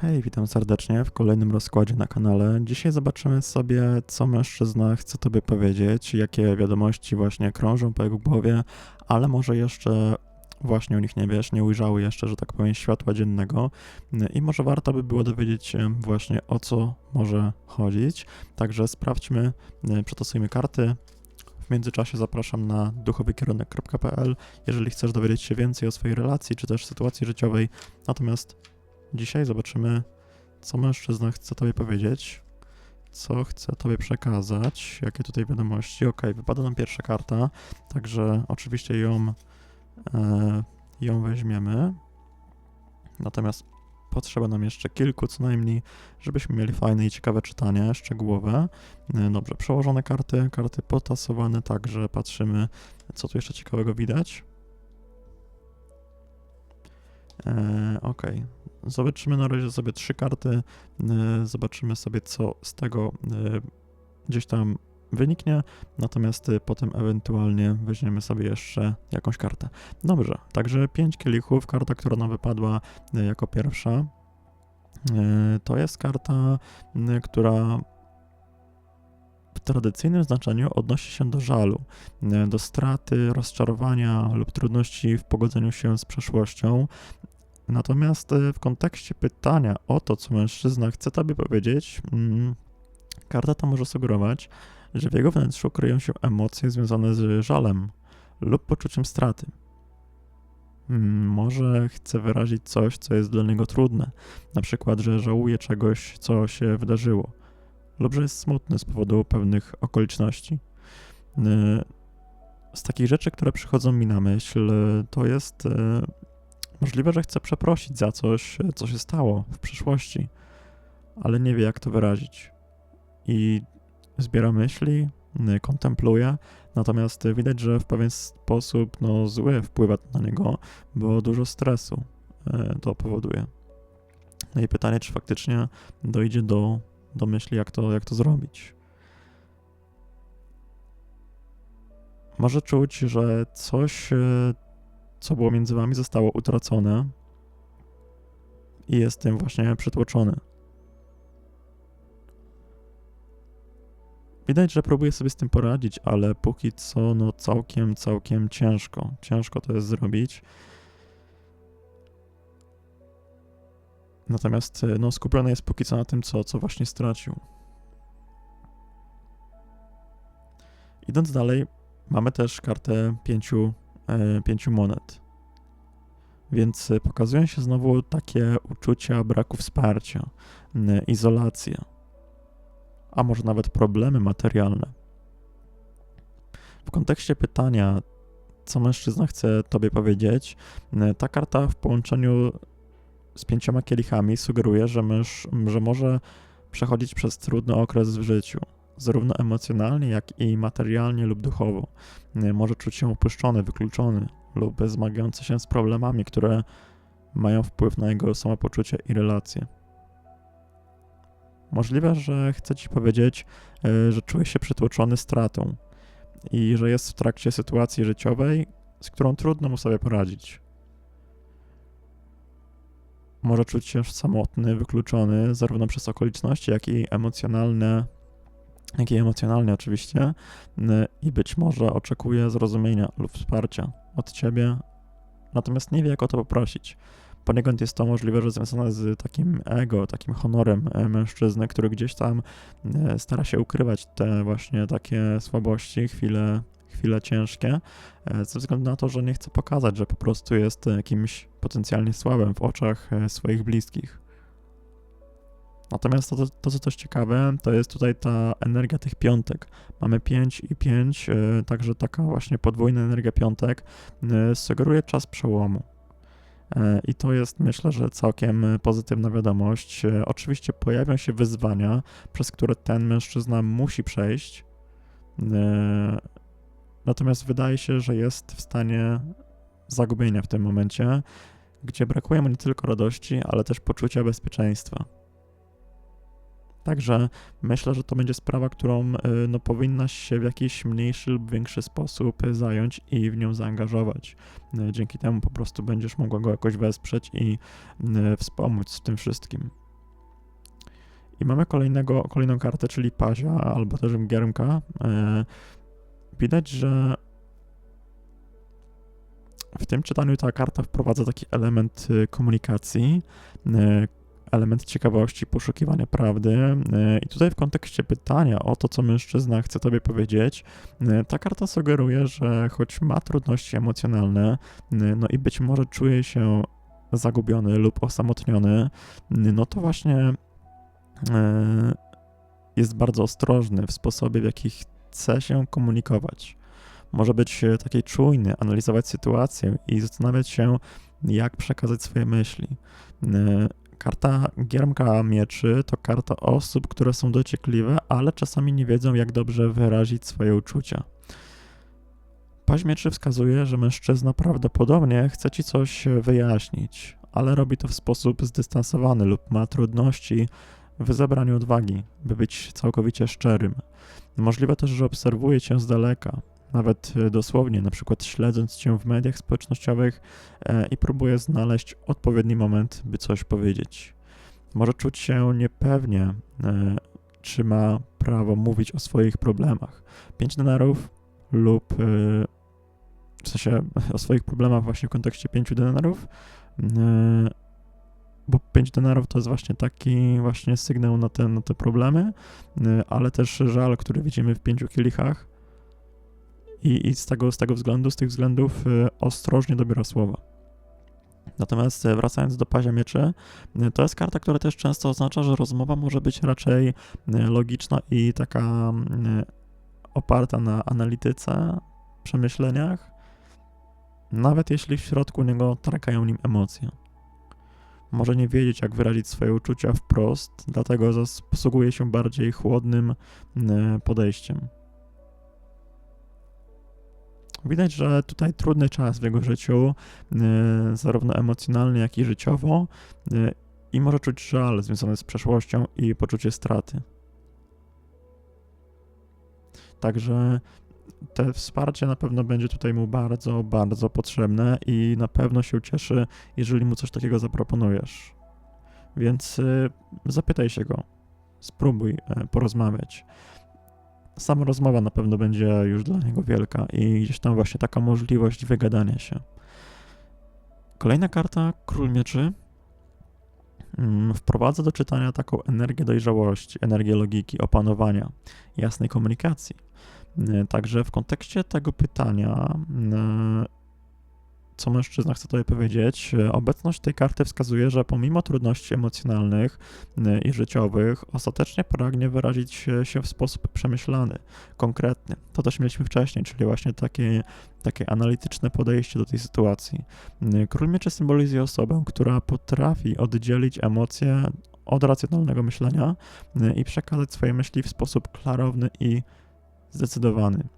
Hej, witam serdecznie w kolejnym rozkładzie na kanale. Dzisiaj zobaczymy sobie, co mężczyzna chce tobie powiedzieć, jakie wiadomości właśnie krążą po jego głowie, ale może jeszcze właśnie o nich nie wiesz, nie ujrzały jeszcze, że tak powiem, światła dziennego i może warto by było dowiedzieć się właśnie o co może chodzić. Także sprawdźmy, przetestujmy karty. W międzyczasie zapraszam na duchowykierunek.pl, jeżeli chcesz dowiedzieć się więcej o swojej relacji czy też sytuacji życiowej. Natomiast Dzisiaj zobaczymy, co mężczyzna chce tobie powiedzieć, co chce tobie przekazać, jakie tutaj wiadomości. Ok, wypada nam pierwsza karta, także oczywiście ją, e, ją weźmiemy. Natomiast potrzeba nam jeszcze kilku co najmniej, żebyśmy mieli fajne i ciekawe czytanie, szczegółowe. E, dobrze, przełożone karty, karty potasowane, także patrzymy, co tu jeszcze ciekawego widać. E, ok, Zobaczymy na razie sobie trzy karty, e, zobaczymy sobie, co z tego e, gdzieś tam wyniknie, natomiast e, potem ewentualnie weźmiemy sobie jeszcze jakąś kartę. Dobrze, także pięć kielichów, karta, która nam wypadła jako pierwsza, to jest karta, która w tradycyjnym znaczeniu odnosi się do żalu, do straty, rozczarowania lub trudności w pogodzeniu się z przeszłością, Natomiast e, w kontekście pytania o to, co mężczyzna chce tobie powiedzieć, mm, karta ta może sugerować, że w jego wnętrzu kryją się emocje związane z żalem lub poczuciem straty. Mm, może chce wyrazić coś, co jest dla niego trudne, na przykład, że żałuje czegoś, co się wydarzyło, lub że jest smutny z powodu pewnych okoliczności. E, z takich rzeczy, które przychodzą mi na myśl, to jest e, Możliwe, że chce przeprosić za coś, co się stało w przyszłości, ale nie wie, jak to wyrazić. I zbiera myśli, kontempluje, natomiast widać, że w pewien sposób no, zły wpływa na niego, bo dużo stresu e, to powoduje. No i pytanie, czy faktycznie dojdzie do, do myśli, jak to, jak to zrobić. Może czuć, że coś e, co było między wami, zostało utracone i jest tym właśnie przytłoczony. Widać, że próbuje sobie z tym poradzić, ale póki co, no całkiem, całkiem ciężko. Ciężko to jest zrobić. Natomiast no, skupiony jest póki co na tym, co, co właśnie stracił. Idąc dalej, mamy też kartę pięciu pięciu monet. Więc e, pokazują się znowu takie uczucia braku wsparcia, izolacja, a może nawet problemy materialne. W kontekście pytania, co mężczyzna chce tobie powiedzieć, ta karta w połączeniu z pięcioma kielichami sugeruje, że, męż, że może przechodzić przez trudny okres w życiu zarówno emocjonalnie, jak i materialnie lub duchowo. Może czuć się opuszczony, wykluczony lub zmagający się z problemami, które mają wpływ na jego samopoczucie i relacje. Możliwe, że chce ci powiedzieć, e, że czuje się przytłoczony stratą i że jest w trakcie sytuacji życiowej, z którą trudno mu sobie poradzić. Może czuć się samotny, wykluczony zarówno przez okoliczności, jak i emocjonalne jak i emocjonalnie oczywiście, i być może oczekuje zrozumienia lub wsparcia od ciebie, natomiast nie wie, jak o to poprosić. Poniekąd jest to możliwe, że związane z takim ego, takim honorem e, mężczyzny, który gdzieś tam e, stara się ukrywać te właśnie takie słabości, chwile, chwile ciężkie, e, ze względu na to, że nie chce pokazać, że po prostu jest jakimś potencjalnie słabym w oczach swoich bliskich. Natomiast to, to, co też ciekawe, to jest tutaj ta energia tych piątek. Mamy 5 i 5, e, także taka właśnie podwójna energia piątek e, sugeruje czas przełomu. E, I to jest, myślę, że całkiem pozytywna wiadomość. Oczywiście pojawią się wyzwania, przez które ten mężczyzna musi przejść. Natomiast wydaje się, że jest w stanie zagubienia w tym momencie, gdzie brakuje mu nie tylko radości, ale też poczucia bezpieczeństwa. Także myślę, że to będzie sprawa, którą y, no, powinnaś się w jakiś mniejszy lub większy sposób zająć i w nią zaangażować. Y, dzięki temu po prostu będziesz mogła go jakoś wesprzeć i y, wspomóc w tym wszystkim. I mamy kolejnego, kolejną kartę, czyli Pazia albo też Giermka. Widać, że w tym czytaniu ta karta wprowadza taki element y, komunikacji, y, element ciekawości, poszukiwania prawdy. Y, I tutaj w kontekście pytania o to, co mężczyzna chce tobie powiedzieć, ta karta sugeruje, że choć ma trudności emocjonalne, no i być może czuje się zagubiony lub osamotniony, no to właśnie jest bardzo ostrożny w sposobie, w jaki chce się komunikować może być e, taki czujny, analizować sytuację i zastanawiać się, jak przekazać swoje myśli. Karta Giermka Mieczy to karta osób, które są dociekliwe, ale czasami nie wiedzą, jak dobrze wyrazić swoje uczucia. Paź Mieczy wskazuje, że mężczyzna prawdopodobnie chce ci coś wyjaśnić, ale robi to w sposób zdystansowany lub ma trudności w zebraniu odwagi, by być całkowicie szczerym. Możliwe też, że obserwuje cię z daleka, nawet e, dosłownie, na przykład śledząc cię w mediach społecznościowych e, i próbuje znaleźć odpowiedni moment, by coś powiedzieć. Może czuć się niepewnie, e, czy ma prawo mówić o swoich problemach. Pięć denarów lub w sensie o swoich problemach właśnie w kontekście pięciu denarów, bo pięć denarów to jest właśnie taki właśnie sygnał na te, na te problemy, ale też żal, który widzimy w pięciu kielichach, i, i z, tego, z tego względu, z tych względów y, ostrożnie dobiera słowa. Natomiast y, wracając do pazia mieczy, y, to jest karta, która też często oznacza, że rozmowa może być raczej logiczna i taka oparta na analityce, przemyśleniach, nawet jeśli w środku niego trakają nim emocje. Może nie wiedzieć, jak wyrazić swoje uczucia wprost, dlatego posługuje się bardziej chłodnym podejściem. Widać, że tutaj trudny czas w jego życiu, y, zarówno emocjonalny, jak i życiowo, y, i może czuć żal związany z przeszłością i poczucie straty. Także te wsparcie na pewno będzie tutaj mu bardzo, bardzo potrzebne i na pewno się cieszy, jeżeli mu coś takiego zaproponujesz. Więc y, zapytaj się go, spróbuj porozmawiać sama rozmowa na pewno będzie już dla niego wielka i gdzieś tam właśnie taka możliwość wygadania się. Kolejna karta, Król Mieczy, mm, wprowadza do czytania taką energię dojrzałości, energię logiki, opanowania, jasnej komunikacji. Także w kontekście tego pytania mm, co mężczyzna chce tutaj powiedzieć, e, obecność tej karty wskazuje, że pomimo trudności emocjonalnych e, i życiowych, ostatecznie pragnie wyrazić się w sposób przemyślany, konkretny. To też mieliśmy wcześniej, czyli właśnie takie, takie analityczne podejście do tej sytuacji. E, Król Mieczy symbolizuje osobę, która potrafi oddzielić emocje od racjonalnego myślenia i przekazać swoje myśli w sposób klarowny i zdecydowany.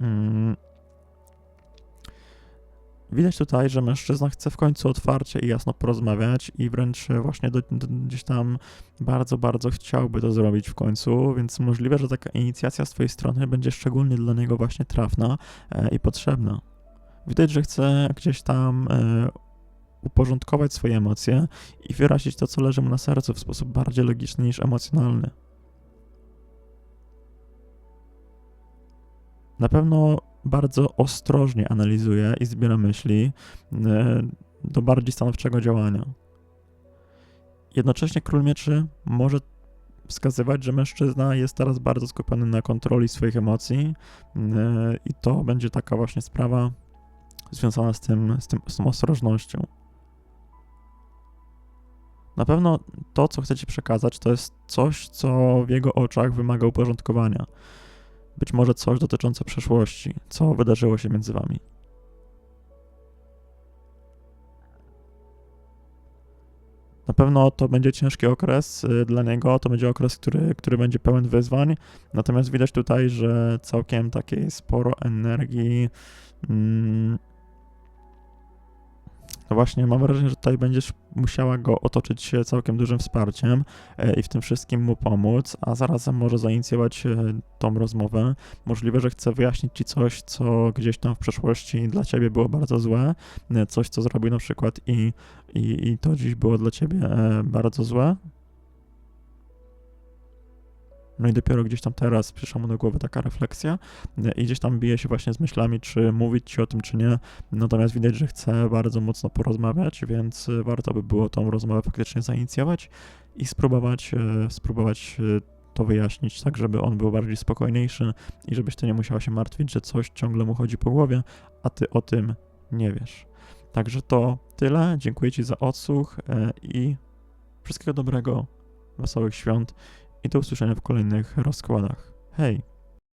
Mm, Widać tutaj, że mężczyzna chce w końcu otwarcie i jasno porozmawiać i wręcz właśnie do, do, gdzieś tam bardzo, bardzo chciałby to zrobić w końcu, więc możliwe, że taka inicjacja z twojej strony będzie szczególnie dla niego właśnie trafna e, i potrzebna. Widać, że chce gdzieś tam e, uporządkować swoje emocje i wyrazić to, co leży mu na sercu w sposób bardziej logiczny niż emocjonalny. Na pewno bardzo ostrożnie analizuje i zbiera myśli e, do bardziej stanowczego działania. Jednocześnie król mieczy może wskazywać, że mężczyzna jest teraz bardzo skupiony na kontroli swoich emocji e, i to będzie taka właśnie sprawa związana z tym, z, tym, z tą ostrożnością. Na pewno to, co chcecie przekazać, to jest coś, co w jego oczach wymaga uporządkowania być może coś dotyczące przeszłości, co wydarzyło się między wami. Na pewno to będzie ciężki okres y, dla niego, to będzie okres, który, który będzie pełen wyzwań, natomiast widać tutaj, że całkiem takiej sporo energii mm, no właśnie, mam wrażenie, że tutaj będziesz musiała go otoczyć całkiem dużym wsparciem e, i w tym wszystkim mu pomóc, a zarazem może zainicjować e, tą rozmowę. Możliwe, że chce wyjaśnić ci coś, co gdzieś tam w przeszłości dla ciebie było bardzo złe, e, coś, co zrobił na przykład i, i, i to dziś było dla ciebie bardzo złe. No i dopiero gdzieś tam teraz przyszła mu do głowy taka refleksja e, i gdzieś tam bije się właśnie z myślami, czy mówić ci o tym, czy nie. Natomiast widać, że chce bardzo mocno porozmawiać, więc e, warto by było tą rozmowę faktycznie zainicjować i spróbować, e, spróbować to wyjaśnić, tak żeby on był bardziej spokojniejszy i żebyś ty nie musiała się martwić, że coś ciągle mu chodzi po głowie, a ty o tym nie wiesz. Także to tyle. Dziękuję Ci za odsłuch i wszystkiego dobrego, wesołych świąt i do usłyszenia w kolejnych rozkładach. Hej!